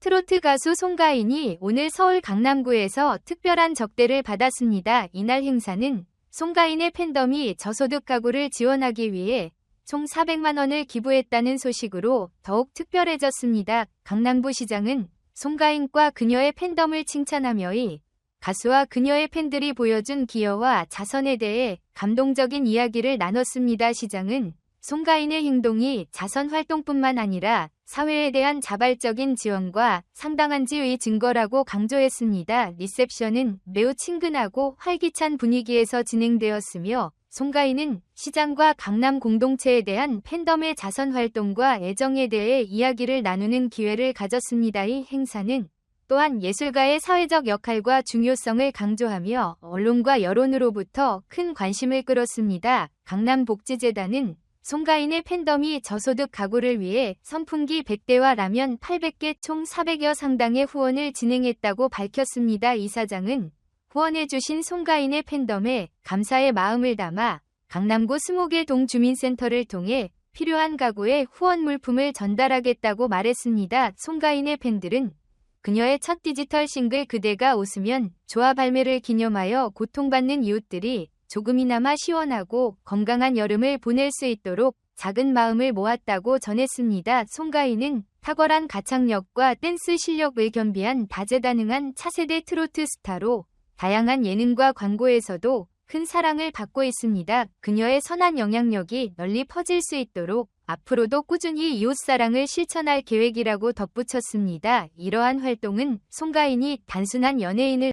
트로트 가수 송가인이 오늘 서울 강남구에서 특별한 적대를 받았습니다. 이날 행사는 송가인의 팬덤이 저소득 가구를 지원하기 위해 총 400만 원을 기부했다는 소식으로 더욱 특별해졌습니다. 강남구 시장은 송가인과 그녀의 팬덤을 칭찬하며 이 가수와 그녀의 팬들이 보여준 기여와 자선에 대해 감동적인 이야기를 나눴습니다. 시장은 송가인의 행동이 자선 활동뿐만 아니라 사회에 대한 자발적인 지원과 상당한 지의 증거라고 강조했습니다. 리셉션은 매우 친근하고 활기찬 분위기에서 진행되었으며 송가인은 시장과 강남 공동체에 대한 팬덤의 자선 활동과 애정에 대해 이야기를 나누는 기회를 가졌습니다. 이 행사는 또한 예술가의 사회적 역할과 중요성을 강조하며 언론과 여론으로부터 큰 관심을 끌었습니다. 강남복지재단은 송가인의 팬덤이 저소득 가구를 위해 선풍기 100대와 라면 800개 총 400여 상당의 후원을 진행했다고 밝혔습니다. 이 사장은 후원해주신 송가인의 팬덤에 감사의 마음을 담아 강남구 20개 동주민센터를 통해 필요한 가구에 후원 물품을 전달하겠다고 말했습니다. 송가인의 팬들은 그녀의 첫 디지털 싱글 그대가 웃으면 좋아 발매를 기념하여 고통받는 이웃들이 조금이나마 시원하고 건강한 여름을 보낼 수 있도록 작은 마음을 모았다고 전했습니다. 송가인은 탁월한 가창력과 댄스 실력을 겸비한 다재다능한 차세대 트로트 스타로 다양한 예능과 광고에서도 큰 사랑을 받고 있습니다. 그녀의 선한 영향력이 널리 퍼질 수 있도록 앞으로도 꾸준히 이웃사랑을 실천할 계획이라고 덧붙였습니다. 이러한 활동은 송가인이 단순한 연예인을